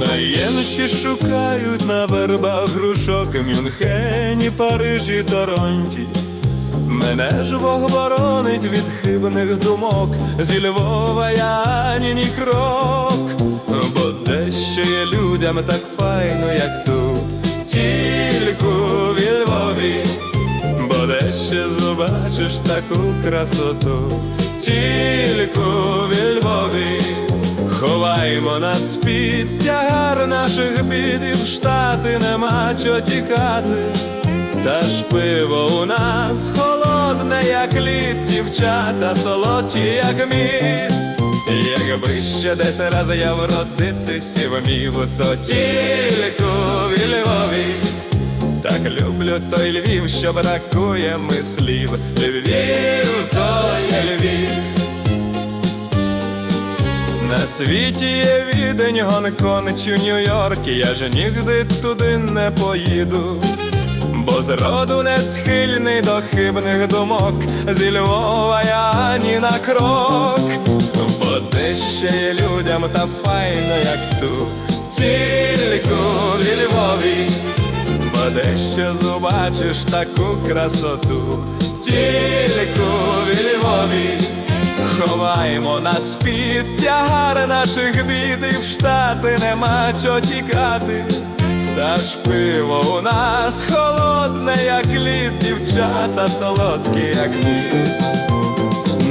Інші шукають на вербах грушок Мюнхені, Парижі, Торонті. Мене ж Бог боронить від хибних думок, зі Львова я ані ні крок, бо дещо є людям так файно, як тут, тільки в Львові, бо дещо побачиш таку красоту, тільки в Львові. Ховаймо нас під тягар наших бід і в штати нема чо тікати. Та ж пиво у нас холодне, як лід, дівчата солодкі, як мід. Якби ще десь раз я вродитися вмів, то тільки в Львові. Так люблю той Львів, що бракує мислів. Львів, то світі є відень, Гонконг чи Нью-Йорк, я ж нігде туди не поїду, бо зроду не схильний до хибних думок, зі Львова я ані на крок, бо де ще є людям та файно, як тут, тільки в Львові, бо дещо побачиш таку красоту, тільки в Львові. Ховаємо нас під тягар наших бід штати нема чо тікати. Та ж пиво у нас холодне, як лід, дівчата солодкі, як мід.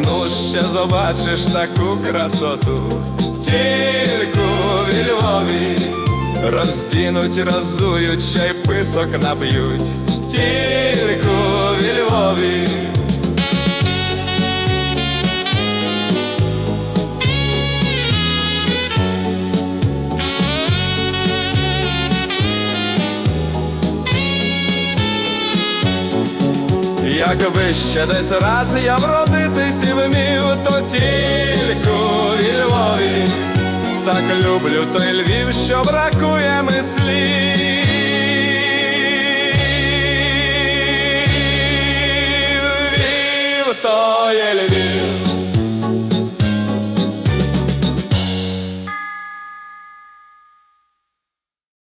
Ну ще побачиш таку красоту, тільки в Львові роздінуть, розують, ще й писок наб'ють, тільки в Львові. Якби ще десь раз я вродитись і вмів, то тільки у Львові. Так люблю той Львів, що бракує мислів.